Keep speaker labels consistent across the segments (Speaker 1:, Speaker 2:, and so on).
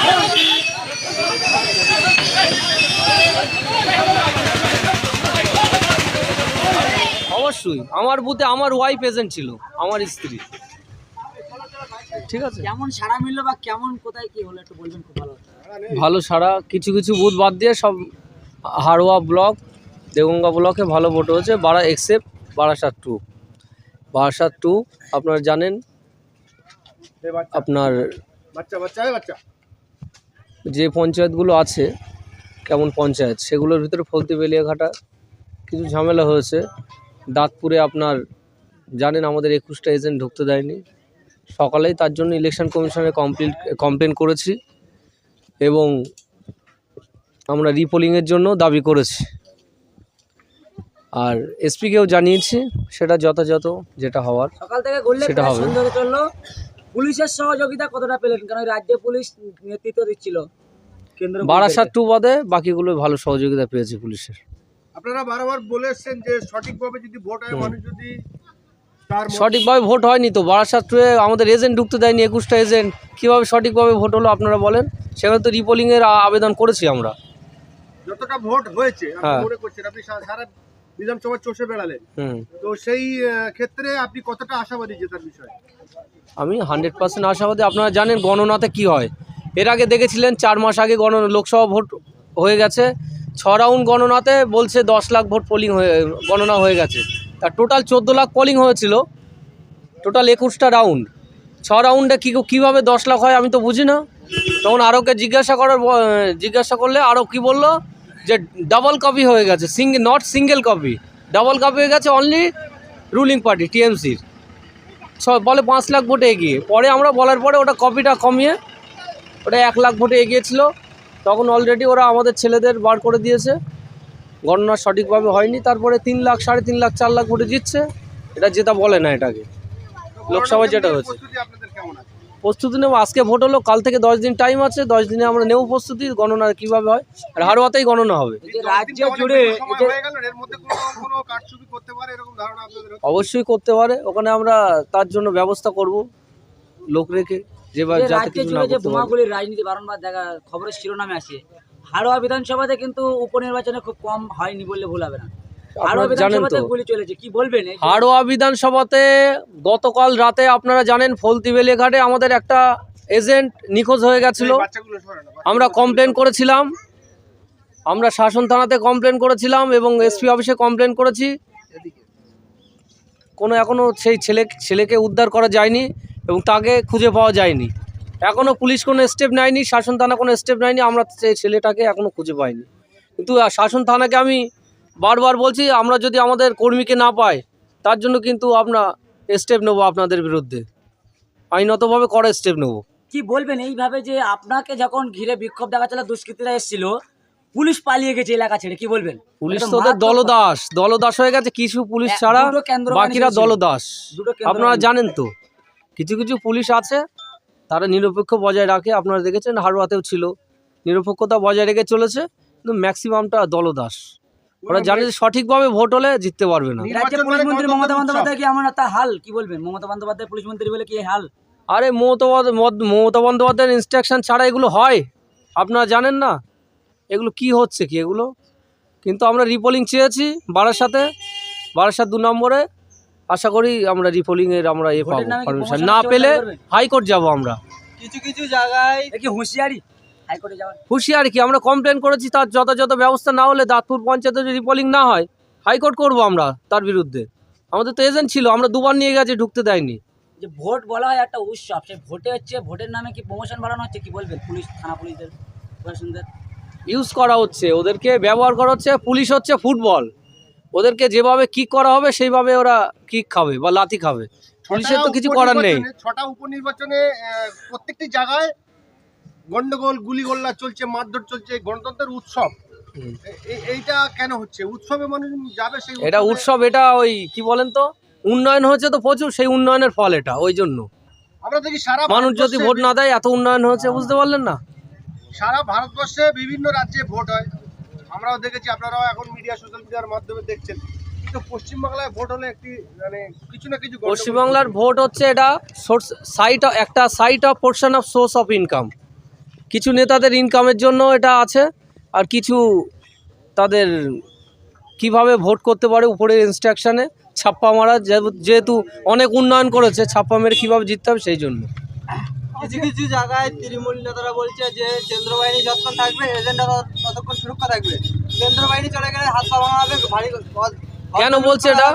Speaker 1: Hey! অবশ্যই। আমার বুথে আমার ওয়াইফ এজেন্ট ছিল আমার স্ত্রী। ঠিক আছে?
Speaker 2: কেমন সাড়া মিললো বা কেমন কোথায় কি হলো একটু বলবেন খুব ভালো।
Speaker 1: ভালো সারা কিছু কিছু বুথ বাদ দিয়ে সব হাড়োয়া ব্লক দেগঙ্গা ব্লকে ভালো ভোট হয়েছে বারা except Barasat two Barasat two আপনারা জানেন আপনার
Speaker 3: বাচ্চা বাচ্চা বাচ্চা।
Speaker 1: যে পঞ্চায়েতগুলো আছে কেমন পঞ্চায়েত সেগুলোর ভিতরে ফলতি বেলিয়াঘাটা কিছু ঝামেলা হয়েছে। দাঁতপুরে আপনার জানেন আমাদের একুশটা এজেন্ট ঢুকতে দেয়নি। সকালেই তার জন্য ইলেকশন কমিশনে কমপ্লিট কমপ্লেন করেছি এবং আমরা রিপোলিংয়ের জন্য দাবি করেছি। আর এসপিকেও জানিয়েছি সেটা যথাযথ যেটা হওয়ার
Speaker 2: সকাল থেকে ঘুরলে
Speaker 1: সেটা হবে।
Speaker 2: চলল পুলিশের সহযোগিতা কতটা পেলেন? কারণ রাজ্যে পুলিশ নেতৃত্ব দিচ্ছিল। কেন্দ্র
Speaker 1: বারাসাত টু বাদে বাকিগুলো ভালো সহযোগিতা পেয়েছে পুলিশের।
Speaker 3: আপনারা বারবার বলে এসছেন যে সঠিকভাবে যদি ভোট হয়। মানুষ যদি
Speaker 1: সঠিকভাবে ভোট হয়নি তো বারাসাত আমাদের এজেন্ট ঢুকতে দেয়নি একুশটা এজেন্ট। কীভাবে সঠিকভাবে ভোট হলো আপনারা বলেন? সেখানে তো রিপোলিংয়ের আবেদন করেছি আমরা।
Speaker 3: যতটা ভোট হয়েছে আপনি
Speaker 1: হ্যাঁ।
Speaker 3: মনে করছেন আপনি সারা বিধানসভা চষে বেড়ালেন। তো সেই ক্ষেত্রে আপনি কতটা আশাবাদী জেতার বিষয়ে?
Speaker 1: আমি হান্ড্রেড পার্সেন্ট আশাবাদী। আপনারা জানেন গণনাতে কি হয়। এর আগে দেখেছিলেন চার মাস আগে গণ লোকসভা ভোট হয়ে গেছে। ছ রাউন্ড গণনাতে বলছে দশ লাখ ভোট পোলিং হয়ে, গণনা হয়ে গেছে। তা টোটাল চোদ্দ লাখ পোলিং হয়েছিল। টোটাল একুশটা রাউন্ড। ছ রাউন্ডে কী, কীভাবে দশ লাখ হয় আমি তো বুঝি না। তখন আরোকে জিজ্ঞাসা করার জিজ্ঞাসা করলে আরও কি বলল? যে ডাবল কপি হয়ে গেছে single not single copy double copy হয়ে গেছে অনলি রুলিং পার্টি টিএমসির ছ, বলে পাঁচ লাখ ভোটে এগিয়ে। পরে আমরা বলার পরে ওটা কপিটা কমিয়ে, ওটা এক লাখ ভোটে এগিয়েছিল। তখন অলরেডি ওরা আমাদের ছেলেদের বার করে দিয়েছে। গণনা সঠিকভাবে হয়নি তারপরে তিন লাখ সাড়ে তিন লাখ চার লাখ ভোটে জিতছে এটা যেটা বলে না এটাকে। লোকসভায় যেটা হয়েছে।
Speaker 3: প্রস্তুতি আপনাদের কেমন আছে?
Speaker 1: প্রস্তুতি নেব আজকে ভোট হলো কাল থেকে দশ দিন টাইম আছে দশ দিনে আমরা নেব প্রস্তুতি গণনা কীভাবে হয় আর হারোয়াতেই গণনা হবে।
Speaker 2: এই যে
Speaker 3: দশ
Speaker 2: রাজ্যে
Speaker 3: দিনটা অনেক
Speaker 2: জুড়ে
Speaker 3: বেশি
Speaker 2: এই
Speaker 3: সময়
Speaker 2: যে
Speaker 3: গেল এর মধ্যে কোনো কোনো কারচুপি করতে পারে এরকম ধারণা আপনাদের হচ্ছে?
Speaker 1: অবশ্যই করতে পারে ওখানে আমরা তার জন্য ব্যবস্থা করব লোক রেখে।
Speaker 2: যে রাজ্যে জুড়ে যে
Speaker 1: করতে
Speaker 2: রাজনীতি বারংবার দেখা খবরের শিরোনামে আসে। হাড়োয়া বিধানসভাতে কিন্তু উপনির্বাচনে খুব কম হয়নি বললে ভুল হবে না। হাড়োয়া
Speaker 1: আপনারা জানেন
Speaker 2: বিধানসভাতে
Speaker 1: তো।
Speaker 2: কি বলবেন?
Speaker 1: হাড়োয়া বিধানসভাতে গতকাল রাতে আপনারা জানেন ফলতিবেলে ঘাটে আমাদের একটা এজেন্ট নিখোঁজ হয়ে গেছিল। আমরা কমপ্লেন করেছিলাম। আমরা শাসন থানাতে কমপ্লেন করেছিলাম এবং এসপি অফিসে কমপ্লেন করেছি। কোনো এখনও সেই ছেলে ছেলেকে উদ্ধার করা যায়নি। এবং তাকে খুঁজে পাওয়া যায়নি। এখনও পুলিশ কোনো স্টেপ নেয়নি শাসন থানা কোনো স্টেপ নেয়নি আমরা সেই ছেলেটাকে এখনও খুঁজে পাইনি। কিন্তু শাসন থানাকে আমি বারবার বলছি আমরা যদি আমাদের কর্মীকে না পাই তার জন্য কিন্তু আমরা স্টেপ নেব আপনাদের বিরুদ্ধে। আইনতভাবে কড়া স্টেপ নেব।
Speaker 2: কি বলবেন এইভাবে যে আপনাকে যখন ঘিরে বিক্ষোভ দেখাচ্ছিল দুষ্কৃতীরা এসেছিল পুলিশ পালিয়ে গেছে এলাকা ছেড়ে কি বলবেন?
Speaker 1: পুলিশ তো দলদাস। দলদাস হয়ে গেছে কিছু পুলিশ ছাড়া বাকিরা দলদাস। আপনারা জানেন তো। কিছু কিছু পুলিশ আছে তারা নিরপেক্ষ বজায় রাখে। আপনারা দেখেছেন হারোয়াতেও ছিল। নিরপেক্ষতা বজায় রেখে চলেছে কিন্তু ম্যাক্সিমামটা দলদাস। ওরা জানে যে সঠিকভাবে ভোট হলে জিততে পারবে না।
Speaker 2: রাজ্যে পুলিশ মন্ত্রী মমতা বন্দ্যোপাধ্যায় কি এমন একটা হাল? কি বলবেন? মমতা বন্দ্যোপাধ্যায় পুলিশ মন্ত্রী বলে কি হাল?
Speaker 1: আরে মমতা মমতা বন্দ্যোপাধ্যায়ের ইনস্ট্রাকশন ছাড়া এগুলো হয়? আপনারা জানেন না? এগুলো কি হচ্ছে কি এগুলো? কিন্তু আমরা রিপোলিং চেয়েছি বারাসাতে। বারাসাত দু নম্বরে। আশা করি আমরা রিপোলিংয়ের আমরা এ পাবো। পারমিশন না পেলে হাইকোর্ট যাব আমরা।
Speaker 2: কিছু কিছু জায়গায় কি হুঁশিয়ারি?
Speaker 1: হুঁশিয়ারি কি? আমরা কমপ্লেন করেছি তার যথাযথ ব্যবস্থা না হলে দাঁতপুর পঞ্চায়েতে যদি রিপোলিং না হয় হাইকোর্ট করব আমরা তার বিরুদ্ধে। আমাদের তো এজেন্ট ছিল আমরা দুবার নিয়ে গেছি ঢুকতে দেয়নি।
Speaker 2: যে ভোট বলা হয় একটা উৎসব সেই ভোটে হচ্ছে ভোটের নামে কি প্রমোশন বাড়ানো হচ্ছে কি বলবেন পুলিশ থানা পুলিশদের প্রশাসনদের?
Speaker 1: ইউজ করা হচ্ছে ওদেরকে ব্যবহার করা হচ্ছে পুলিশ হচ্ছে ফুটবল ওদেরকে যেভাবে কিক করা হবে সেইভাবে ওরা কিক খাবে বা লাথি খাবে। পুলিশের তো কিছু করার নেই।
Speaker 3: ছটা উপনির্বাচনে প্রত্যেকটি জায়গায় গন্ডগোল গুলিগোল্লা চলছে মারধর চলছে গণতন্ত্রের উৎসব। এইটা কেন হচ্ছে? উৎসবে মানুষ যাবে সেই
Speaker 1: এটা
Speaker 3: উৎসব?
Speaker 1: এটা ওই কি বলেন তো? উন্নয়ন হচ্ছে তো প্রচুর সেই উন্নয়নের ফল এটা ওই জন্য।
Speaker 3: আমরা দেখি সারা
Speaker 1: মানুষ যদি ভোট না দেয় এত উন্নয়ন হচ্ছে বুঝতে পারলেন না?
Speaker 3: সারা ভারতবর্ষে বিভিন্ন রাজ্যে ভোট হয়। আমরাও দেখেছি আপনারাও এখন মিডিয়া সোশ্যাল মিডিয়ার মাধ্যমে দেখছেন। কিন্তু পশ্চিমবাংলায় ভোট হলে একটি মানে কিছু না কিছু
Speaker 1: পশ্চিমবাংলার ভোট হচ্ছে এটা সোর্স সাইট একটা site of portion of source of income কিছু নেতাদের ইনকামের জন্য এটা আছে আর কিছু তাদের কীভাবে ভোট করতে পারে উপরের ইনস্ট্রাকশনে ছাপ্পা মারা যেহেতু অনেক উন্নয়ন করেছে ছাপ্পা মেরে কীভাবে জিততে হবে সেই জন্য।
Speaker 4: কিছু কিছু জায়গায় তৃণমূল নেতারা বলছে যে কেন্দ্র বাহিনী যতক্ষণ থাকবে এজেন্টরা ততক্ষণ সুরক্ষা থাকবে। কেন্দ্র বাহিনী চলে গেলে হাত পা ভাঙা হবে ভারী
Speaker 1: কেন বলছে এটা?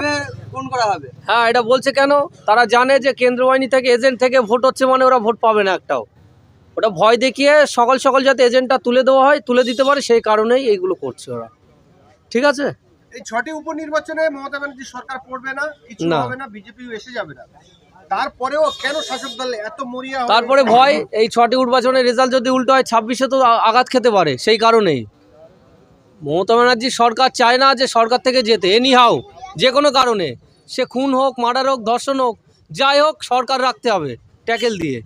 Speaker 4: কোন করা হবে।
Speaker 1: হ্যাঁ এটা বলছে কেন? তারা জানে যে কেন্দ্র বাহিনী থেকে এজেন্ট থেকে ভোট হচ্ছে মানে ওরা ভোট পাবে না একটাও। ওটা ভয় দেখিয়ে সকাল সকাল যাতে এজেন্টটা তুলে দেওয়া হয় তুলে দিতে পারে সেই কারণেই এইগুলো করছে ওরা। ঠিক আছে?
Speaker 3: এই ছটি উপনির্বাচনে মমতা ব্যানার্জি সরকার পড়বে না কিছু হবে না বিজেপি এসে যাবে না। তারপরেও কেন শাসক দল এত মরিয়া
Speaker 1: তারপরে ভয়, এই ছটি নির্বাচনের রেজাল্ট যদি উল্টো হয়, ছাব্বিশে তো আঘাত খেতে পারে, সেই কারণেই। মমতা ব্যানার্জি সরকার চায় না যে সরকার থেকে যেতে। এনি হাও যে কোনো কারণে। সে খুন হোক, মার্ডার হোক, ধর্ষণ হোক, যাই হোক, সরকার রাখতে হবে, ট্যাকেল দিয়ে।